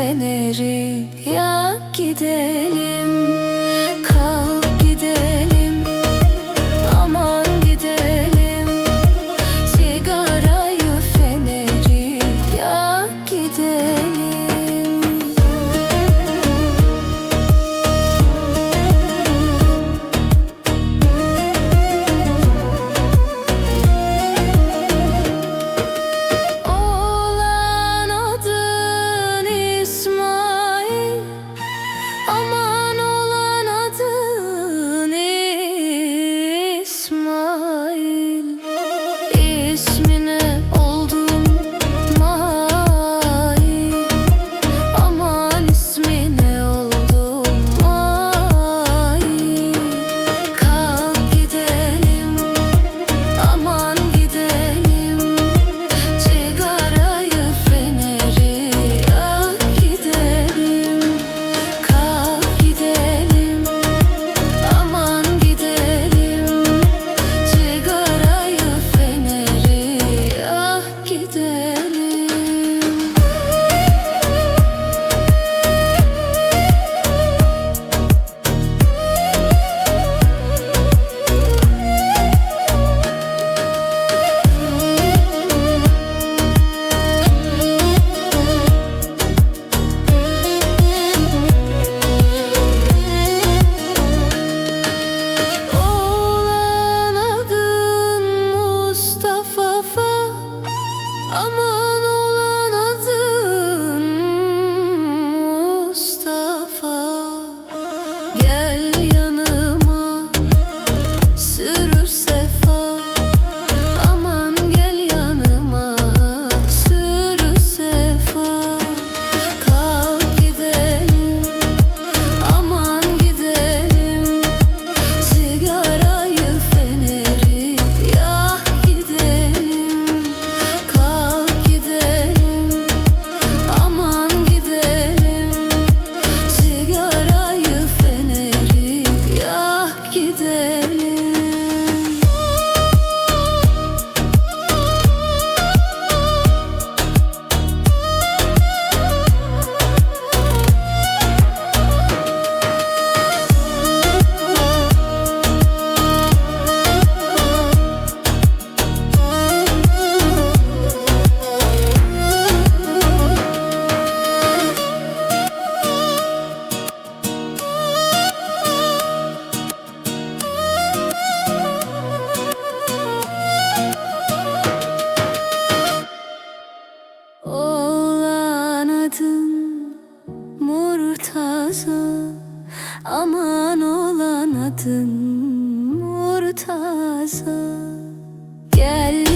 Feneri yak gidelim Murtaza Aman olan adın Murtaza Gel